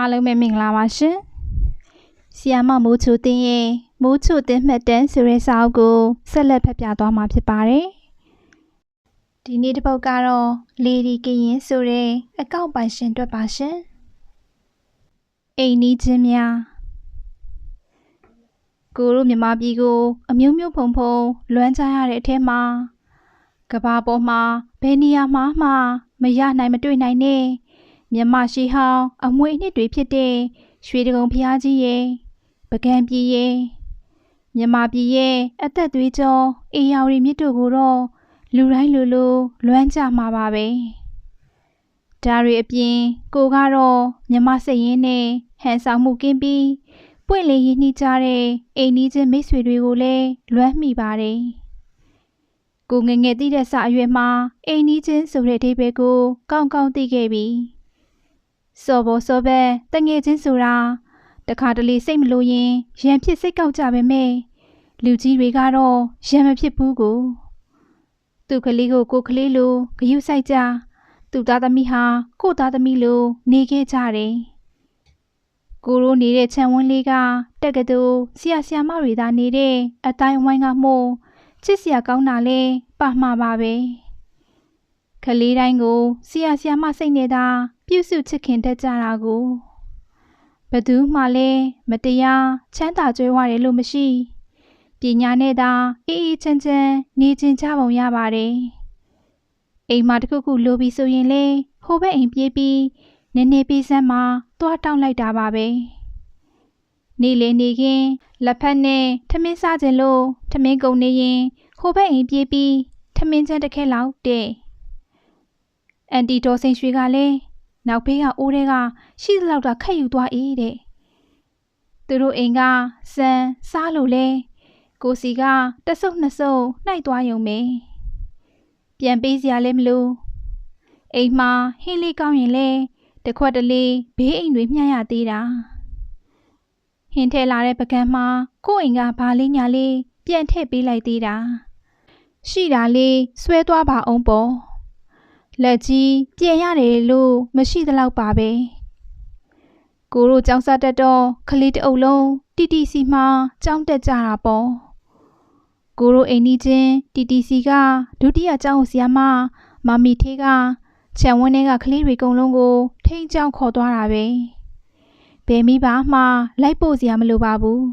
အားလုံးပဲမင်္ဂလာပါရှင်။ဆီယာမမိုးချိုတင်းရဲ့မိုးချိုတင်းမှတ်တမ်းဆိုတဲ့စာအုပ်ကိုဆက်လက်ဖတ်ပြသွားမှာဖြစ်ပါတယ်။ဒီနေ့တစ်ပုဒ်ကတော့လေဒီကရင်ဆိုတဲ့အကောင့်ပိုင်ရှင်အတွက်ပါရှင်။အိမ်နီးချင်းများကိုတို့မြမပြည်ကိုအမျိုးမျိုးဖုံဖုံလွမ်းကြရတဲ့အထက်မှာကဘာပေါ်မှာဘယ်နေရာမှမှမရနိုင်မတွေ့နိုင်နဲ့ မြမရှိဟောင်းအမွေအနှစ်တွေဖြစ်တဲ့ရွှေတကုံဖျားကြီးရဲ့ပကံပြည်ရဲ့မြမပြည်ရဲ့အသက်သွေးကြောအေယာဝတီမြစ်တို့ကိုတော့လူတိုင်းလူလူလွမ်းကြမှာပါပဲဒါတွေအပြင်ကိုကတော့မြမစိတ်ရင်းနဲ့ဟန်ဆောင်မှုကင်းပြီးပွင့်လင်းရင်းနှီးကြတဲ့အိမ်နီးချင်းမိတ်ဆွေတွေကိုလည်းလွမ်းမိပါတယ်ကိုငငယ်သိတဲ့စာအရွယ်မှာအိမ်နီးချင်းဆိုတဲ့အဓိပ္ပာယ်ကိုကောင်းကောင်းသိခဲ့ပြီ စော်ဘောစောပဲတငယ်ချင်းဆိုတာတခါတလေစိတ်မလို့ရင်ရံဖြစ်စိတ်ကောက်ကြပဲမဲ့လူကြီးတွေကတော့ရံမဖြစ်ဘူးကိုသူကလေးကိုကိုကလေးလိုဂယုစိုက်ကြသူသားသမီးဟာကိုသားသမီးလိုနေခဲ့ကြတယ်ကိုရိုးနေတဲ့ခြံဝန်းလေးကတက်ကတူဆရာဆရာမတွေသာနေတဲ့အတိုင်းဝိုင်းကမို့ချစ်စရာကောင်းတာလဲပါမှာပါပဲ ကလေးတိုင်းကိုဆရာဆရာမစိတ်နေတာပြုစုချစ်ခင်တတ်ကြတာကိုဘသူမှလည်းမတရားချမ်းသာကြွယ်ဝတယ်လို့မရှိပညာနဲ့သာအေးအေးချမ်းချမ်းနေခြင်းကြပုံရပါတယ်အိမ်မှာတခုခုလိုပြီးဆိုရင်လေဟိုဘက်အိမ်ပြေးပြီးနည်းနည်းပေးစမ်းမှာသွားတောင်းလိုက်တာပါပဲနေလေနေခင်လက်ဖက်နဲ့ထမင်းစားခြင်းလို့ထမင်းကုန်နေရင်ဟိုဘက်အိမ်ပြေးပြီးထမင်းချမ်းတစ်ခဲလောက်တဲ့ အန်တီတော်စိန်ရွှေကလည်းနောက်ဘေးကအိုးတွေကရှိသလောက်တာခက်ယူသွား၏တဲ့သူတို့အိမ်ကစံစားလို့လဲကိုစီကတဆုပ်နှစ်ဆုပ်နှိုက်သွားယုံပဲပြန်ပေးစရာလည်းမလိုအိမ်မှာဟင်းလေးကောင်းရင်လဲတခွက်တလေးဘေးအိမ်တွေမျှရသေးတာဟင်းထဲလာတဲ့ပကံမှာကို့အိမ်ကဘာလေးညာလေးပြန်ထည့်ပေးလိုက်သေးတာရှိတာလေးဆွဲသွားပါအောင်ပေါ့ လက်ကြီးပြင်ရတယ်လို့မရှိသလောက်ပါပဲကိုတို့ကြောင်းစားတက်တော့ခလေးတအုပ်လုံးတီတီစီမှာကြောင်းတက်ကြတာပေါ့ကိုတို့အိမ်နီးချင်းတီတီစီကဒုတိယကျောင်းဆရာမမမီထေးကခြံဝန်းထဲကကလေးတွေကုံလုံးကို ထိန်းကျောင်းခေါ်သွားတာပဲဘယ်မိပါမှလိုက်ပို့စရာမလိုပါဘူး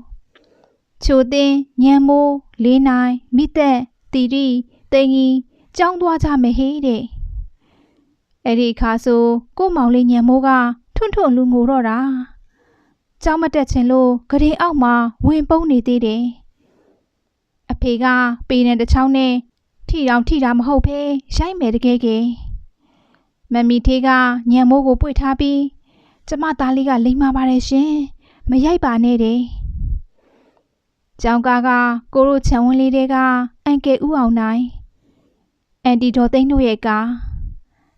ချိုတင်ညံမိုးလေးနိုင်မိသက်တီတီတိန်ကြီးကြောင်းသွားကြမယ်ဟေးတဲ့ အဲ့ဒီအခါဆိုကိုမောင်လေးညံမိုးကထွန်းထွန်းလူငိုတော့တာကြောင်းမတက်ချင်လို့ဂရင်အောက်မှာဝင်ပုန်းနေသေးတယ်အဖေကပေနဲ့တစ်ချောင်းနဲ့ထိတောင်ထိတာမဟုတ်ဖဲရိုက်မယ်တကယ်ကဲမမီထေးကညံမိုးကိုပွေထားပြီးကျမသားလေးကလိမ့်မာပါတယ်ရှင်မရိုက်ပါနဲ့တဲ့ကျောင်းကားကကိုရိုချံဝင်းလေးတဲကအန်ကယ်ဦးအောင်နိုင်အန်တီတော်သိန်းတို့ရဲ့ကား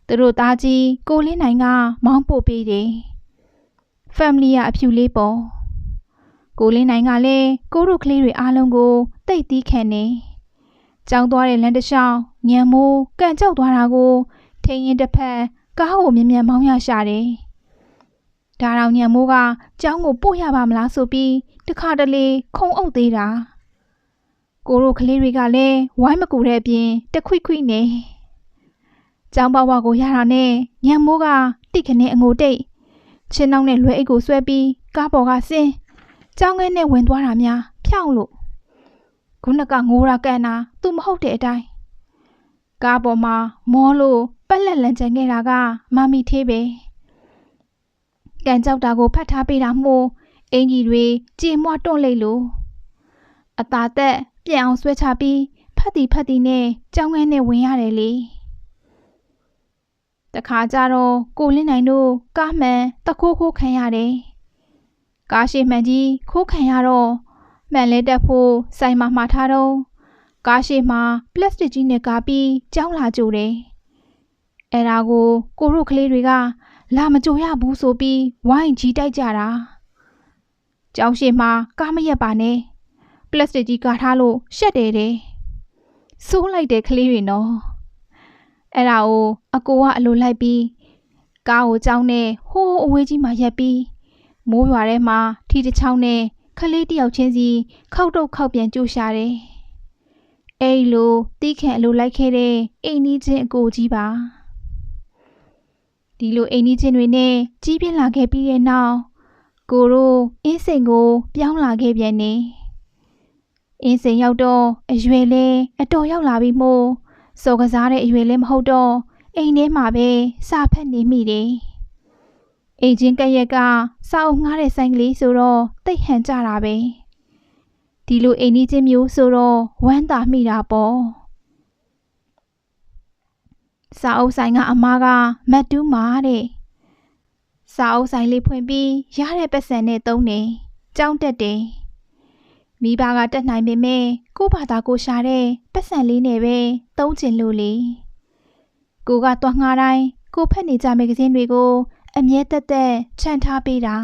သူတို့သားကြီးကိုလင်းနိုင်ကမောင်းပို့ပေးတယ် family ရအဖြူလေးပေါ်ကိုလင်းနိုင်ကလည်းကိုတို့ကလေးတွေအားလုံးကိုတိတ်တီးခံနေကြောင်းသွားတဲ့လမ်းတစ်လျှောက်ညံမိုးကန့်ကြောက်သွားတာကိုထိန်ရင်တစ်ဖက်ကားကိုမြင်မြန်မောင်းရရှာတယ်ဒါတော်ညံမိုးကကြောင်းကိုပို့ရပါမလားဆိုပြီးတခါတလေခုံအုပ်သေးတာကိုတို့ကလေးတွေကလည်းဝိုင်းမကူတဲ့အပြင်တခွိခွိနေ ကျောင်းပေါဝကိုရတာနဲ့ညံမိုးကတိခနဲ့အငိုတိတ်ချင်းနှောင်းနဲ့လွယ်အိတ်ကိုဆွဲပြီးကားပေါ်ကဆင်းကျောင်းငယ်နဲ့ဝင်သွားတာများဖြောင်းလို့ခုနကငိုရာကန်တာသူမဟုတ်တဲ့အတိုင်းကားပေါ်မှာမောလို့ပက်လက်လန်ကျန်ခဲ့တာကမမီသေးပဲကန်ကြောက်တာကိုဖတ်ထားပေးတာမို့အင်ကြီးတွေကြေမွတွန့်လိုက်လို့အသာသက်ပြန်အောင်ဆွဲချပြီးဖတ်တီဖတ်တီနဲ့ကြောင်းငယ်နဲ့ဝင်ရတယ်လေ တခါကျတော့ကိုလင်းနိုင်တို့ကားမှန်တခိုးခိုးခံရတယ်။ကားရှိမှန်ကြီးခိုးခံရတော့မှန်လဲတက်ဖို့ဆိုင်မှာမှာထားတော့ကားရှိမှာပလတ်စတစ်ကြီးနဲ့ကားပြီးကြောင်းလာကြိုတယ်။အဲဒါကိုကိုတို့ကလေးတွေကလာမကြိုရဘူးဆိုပြီးဝိုင်းကြီးတိုက်ကြတာ။ကြောင်းရှိမှာကားမရက်ပါနဲ့ပလတ်စတစ်ကြီးကားထားလို့ရှက်တယ်တဲ့။စိုးလိုက်တယ်ကလေးတွေနော်။ အဲ့ဒါကိုအကိုကအလိုလိုက်ပြီးကားကိုကြောင်းနဲ့ဟိုးအဝေးကြီးမှရက်ပြီးမိုးရွာထဲမှာထီတစ်ချောင်းနဲ့ခလေးတစ်ယောက်ချင်းစီခောက်တော့ခောက်ပြန်ကြိုးရှာတယ်။အဲဒီလိုတီးခန့်အလိုလိုက်ခဲ့တဲ့အိမ်နီးချင်းအကိုကြီးပါ။ဒီလိုအိမ်နီးချင်းတွေနဲ့ကြီးပြင်းလာခဲ့ပြီးတဲ့နောက်ကိုတို့အင်းစိန်ကို ပြောင်းလာခဲ့ပြန်နေ။အင်းစိန်ရောက်တော့အရွယ်လဲအတော်ရောက်လာပြီမို့ စော်ကစားတဲ့အရွယ်လဲမဟုတ်တော့အိမ်ထဲမှာပဲစာဖတ်နေမိတယ်။အိမ်ချင်းကက်ရက်ကစာအုပ်ငှားတဲ့ဆိုင်ကလေးဆိုတော့တိတ်ဟန်ကြတာပဲဒီလိုအိမ်ကြီးချင်းမျိုးဆိုတော့ဝမ်းသာမိတာပေါ့စာအုပ်ဆိုင်ကအမားကမတ်တူးမာတဲ့စာအုပ်ဆိုင်လေးဖွင့်ပြီးရတဲ့ပတ်စံနဲ့သုံးနေကြောင်းတက်တယ် မိဘကတက်နိုင်ပေမဲ့ကို့ဘာသာကိုရှာတဲ့ပတ်စံလေးနဲ့ပဲသုံးချင်လို့လေကိုကတွားငှားတိုင်းကိုဖက်နေကြမဂ္ဂဇင်းတွေကို အမြဲတက်တက်ခြံထားပေးတာ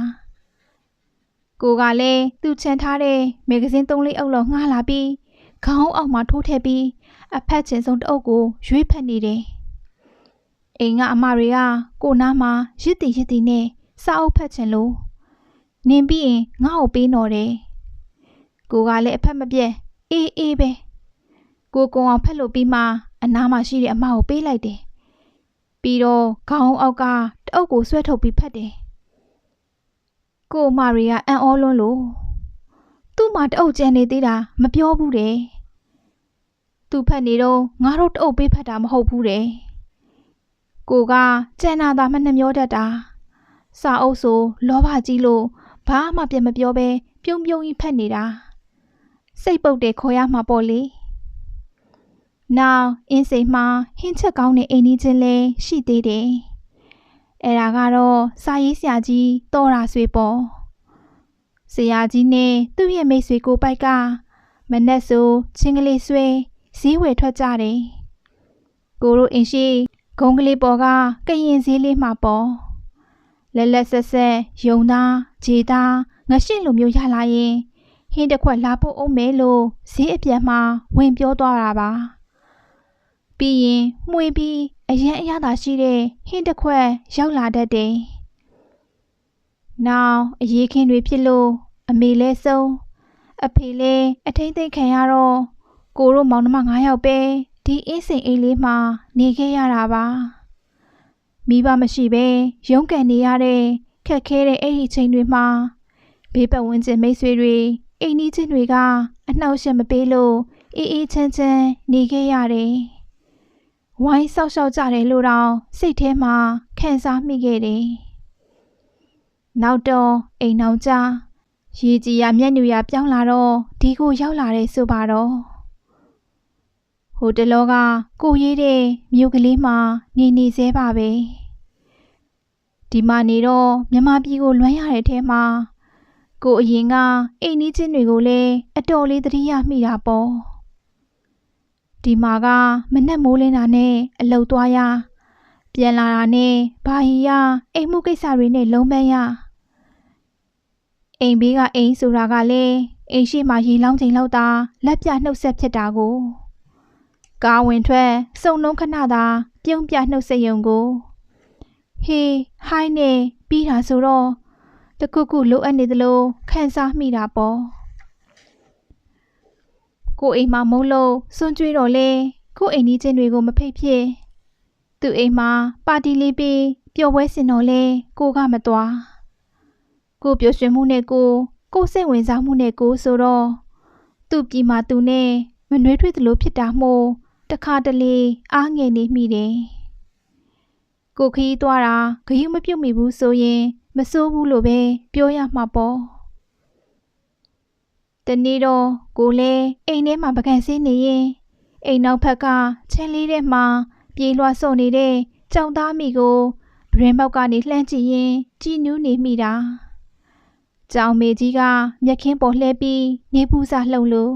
ကိုကလည်းသူ့ခြံထားတဲ့မဂ္ဂဇင်းသုံးလေးအုပ်လောက်ငှားလာပြီးခေါင်းအောက်မှာထိုးထည့်ပြီးအဖက်ချင်ဆုံးတအုပ်ကိုရွေးဖက်နေတယ်အိမ်ကအမတွေကကိုနားမှာရစ်တီရစ်တီနဲ့စာအုပ်ဖက်ချင်လို့နင်းပြီးရင်ငါ့ကိုပေးတော့တယ် ကိုကလည်းအဖက်မပြက်အေးအေးပဲကိုကုံအောင်ဖက်လို့ပြီးမှအနားမှာရှိတဲ့အမကိုပေးလိုက်တယ်ပြီးတော့ခေါင်းအောက်ကတအုပ်ကိုဆွဲထုတ်ပြီးဖတ်တယ်ကိုမာရီယာအံ့ဩလွန်းလို့သူ့မှာတအုပ်ကျန်နေသေးတာမပြောဘူးတဲ့သူဖတ်နေတော့ငါတို့တအုပ်ပေးဖတ်တာမဟုတ်ဘူးတဲ့ကိုကကျန်နာတာမှနှမျောတတ်တာစာအုပ်ဆိုလောဘကြီးလို့ဘာမှပြန်မပြောဘဲပြုံးပြုံးကြီးဖတ်နေတာ စိတ်ပုတ်တယ်ခေါ်ရမှာပေါ့လေနောက်အင်းစိန်မှာဟင်းချက်ကောင်းတဲ့အိမ်ကြီးချင်းလည်းရှိသေးတယ်။အဲ့ဒါကတော့စာရေးဆရာကြီးတော်ရာဆွေပေါ့။ဆရာကြီးနဲ့သူ့ရဲ့မိတ်ဆွေကိုပိုက်ကမနက်ဆိုချင်းကလေးဆွဲဈေးဝယ်ထွက်ကြတယ်။ကိုတို့အင်ရှိဂုံးကလေးပေါ်ကကရင်ဈေးလေးမှာပေါ့။လက်လက်ဆက်ဆက်ယုံသားဂျေသားငရှင်းလိုမျိုးရလာရင် ဟင်းတစ်ခွက်လာဖို့အောင်မဲလို့ဈေးအပြန်မှာဝင်ပြောသွားတာပါ။ပြီးရင်မှွေပြီးအရန်အရသာရှိတဲ့ဟင်းတစ်ခွက်ရောက်လာတတ်တယ်။နောက်အရေးခင်းတွေဖြစ်လို့အမေလဲဆုံးအဖေလဲအထိမ့်သိမ့်ခံရတော့ကိုတို့မောင်နှမ9ယောက်ပဲဒီအင်းစိန်အိမ်လေးမှာနေခဲ့ရတာပါ။မိဘမရှိပဲရုန်းကန်နေရတဲ့ခက်ခဲတဲ့အဲ့ဒီချိန်တွေမှာဘေးပတ်ဝန်းကျင်မိတ်ဆွေတွေအိမ်နီးချင်းတွေကအနှောက်အယှက်မပေးလို့အေးအေးချမ်းချမ်းနေခဲ့ရတယ်။ဝိုင်းဆောက်ရှောက်ကြတယ်လို့တော့စိတ်ထဲမှာခံစားမိခဲ့တယ်။နောက်တော့အိမ်နောက်ကြရေကြီးရမျက်ညူရပြောင်းလာတော့ဒီကိုရောက်လာတဲ့ဆိုပါတော့ဟိုတလောကကိုရေးတဲ့မြို့ကလေးမှာနေနေသေးပါပဲဒီမှာနေတော့မြမပြည်ကိုလွမ်းရတဲ့ထဲမှာ ကိုအရင်ကအိမ်နီးချင်းတွေကိုလည်းအတော်လေးသတိရမိတာပေါ့ဒီမှာကမနဲ့မိုးလင်းတာနဲ့အလုတ်သွားရပြန်လာတာနဲ့ဘာဟီရအိမ်မှုကိစ္စတွေနဲ့လုံးပန်းရအိမ်ဘေးကအိမ်ဆိုတာကလည်းအိမ်ရှိမှရေလောင်းချိန်လောက်တာလက်ပြနှုတ်ဆက်ဖြစ်တာကိုကားဝင်ထွက်စုံလုံးခဏသာပြုံးပြနှုတ်ဆက်ယုံကိုဟေးဟိုင်းနေပြီးတာဆိုတော့ တခုခုလိုအပ်နေသလိုခံစားမိတာပေါ့ကိုအိမ်မှာမုံလို့စွန့်ကြွေးတော့လေကိုအိမ်ကြီးချင်းတွေကိုမဖိတ်ဖြစ်သူအိမ်မှာပါတီလေးပြီးပျော်ပွဲစင်တော့လေကိုကမသွားကိုပျော်ရွှင်မှုနဲ့ကိုကိုစိတ်ဝင်စားမှုနဲ့ကိုဆိုတော့သူ့ပြည်မှာသူနဲ့မနှွေးထွေးသလိုဖြစ်တာမို့တခါတလေအားငယ်နေမိတယ်ကိုခီးသွားတာဂယုမပြုတ်မိဘူးဆိုရင် မစိုးဘူးလို့ပဲပြောရမှာပေါ့တနေ့တော့ကိုလည်းအိမ်ထဲမှာပကံစင်းနေရင်အိမ်နောက်ဘက်ကချမ်းလေးထဲမှာပြေးလွှားစော့နေတဲ့ကြောင်သားမိကိုဗရင်ပေါက်ကနေလှမ်းကြည့်ရင်ကြည်နူးနေမိတာကြောင်မေကြီးကမျက်ခင်းပေါ်လှဲပြီးနေပူစာလှုပ်လို့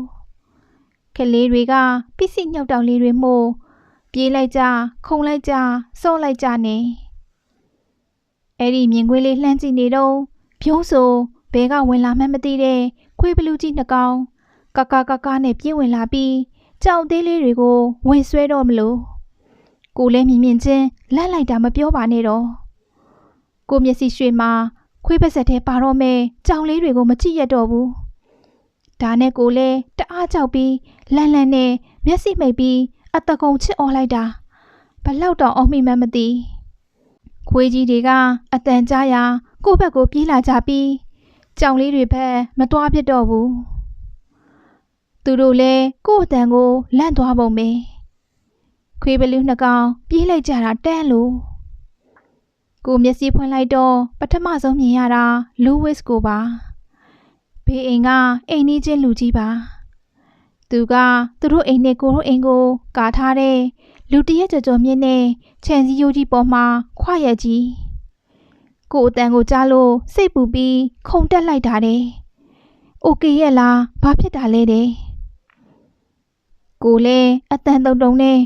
ကလေးတွေကပစ္စည်းညှောက်တောင်လေးတွေမှုပြေးလိုက်ကြခုံလိုက်ကြစော့လိုက်ကြနေ အဲ့ဒီမြင်ကွေးလေးလှမ်းကြည့်နေတော့ဖြုံးဆိုဘဲကဝင်လာမှန်းမသိတဲ့ခွေးဘလူးကြီးနှကောင်ကကကကနဲ့ပြေးဝင်လာပြီးကြောက်သေးလေးတွေကိုဝင်ဆွဲတော့မလို့ကိုလဲမြင်မြင်ချင်းလက်လိုက်တာမပြောပါနဲ့တော့ကိုမျက်စိရွှေမှာခွေးပက်ဆက်ထဲပါတော့မယ်ကြောင်လေးတွေကိုမကြည့်ရတော့ဘူးဒါနဲ့ကိုလည်းတအားကြောက်ပြီးလန့်လန့်နဲ့မျက်စိမိတ်ပြီးအတကုံချစ်អော်လိုက်တာဘလောက်တော့အော်မိမှန်းမသိ ခွေးကြီးတွေကအတန်ကြားရာကိုယ့်ဘက်ကိုပြေးလာကြပြီးကြောင်လေးတွေဘက်မတွားပြစ်တော့ဘူးသူတို့လည်းကိုယ့်အတန်ကိုလန့်သွားပုံပဲခွေးဘလူးနှစ်ကောင်ပြေးလိုက်ကြတာတန်းလို့ကိုမျက်စိဖွင့်လိုက်တော့ပထမဆုံးမြင်ရတာလူးဝစ်ကိုပါဘေးအိမ်ကအိမ်နီးချင်းလူကြီးပါသူကသူတို့အိမ်နဲ့ကိုတို့အိမ်ကိုကာထားတဲ့ လူတရက်ကြော်ကြော်မြင့်နဲ့ခြံစည်းရိုးကြီးပေါ်မှာခွရက်ကြီးကိုအတန်ကိုကြားလို့စိတ်ပူပြီးခုန်တက်လိုက်တာတဲ့။အိုကေရဲ့လားဘာဖြစ်တာလဲတဲ့။ကိုလည်းအတန်တုံတုံနဲ့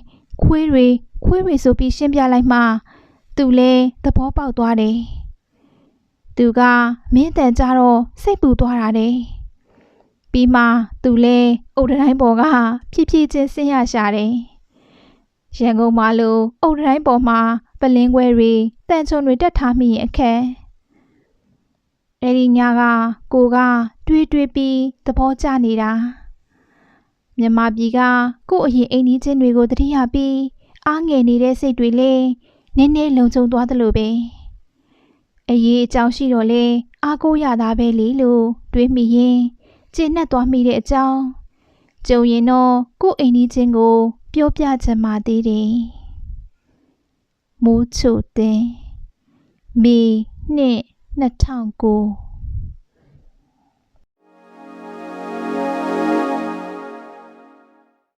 ခွေးတွေခွေးတွေဆိုပြီးရှင်းပြလိုက်မှသူလည်းသဘောပေါက်သွားတယ်။သူကမင်းတန်ကြတော့စိတ်ပူသွားတာတဲ့။ပြီးမှသူလည်းအုတ်တိုင်းပေါ်ကဖြည်းဖြည်းချင်းဆင်းရရှာတယ်။ ရန်ကုန်မှာလိုအုတ်တိုင်းပေါ်မှာပလင်းခွဲတွေတန်ချုံတွေတက်ထားမိရင်အခက်အဲ့ဒီညကကိုကတွေးတွေးပြီးသဘောကျနေတာမြန်မာပြည်ကကို့အရင်အိမ်ကြီးချင်းတွေကိုတတိယပြီးအားငယ်နေတဲ့စိတ်တွေလည်းနည်းနည်းလုံခြုံသွားသလိုပဲအရေးအကြောင်းရှိတော့လေအားကိုးရတာပဲလေလို့တွေးမိရင်ကျဉ်နဲ့သွားမိတဲ့အကြောင်းကြုံရင်တော့ကို့အိမ်ကြီးချင်းကို ပြောပြချင်မှသေးတယ်မိုးချိုတင်မေနှစ်2009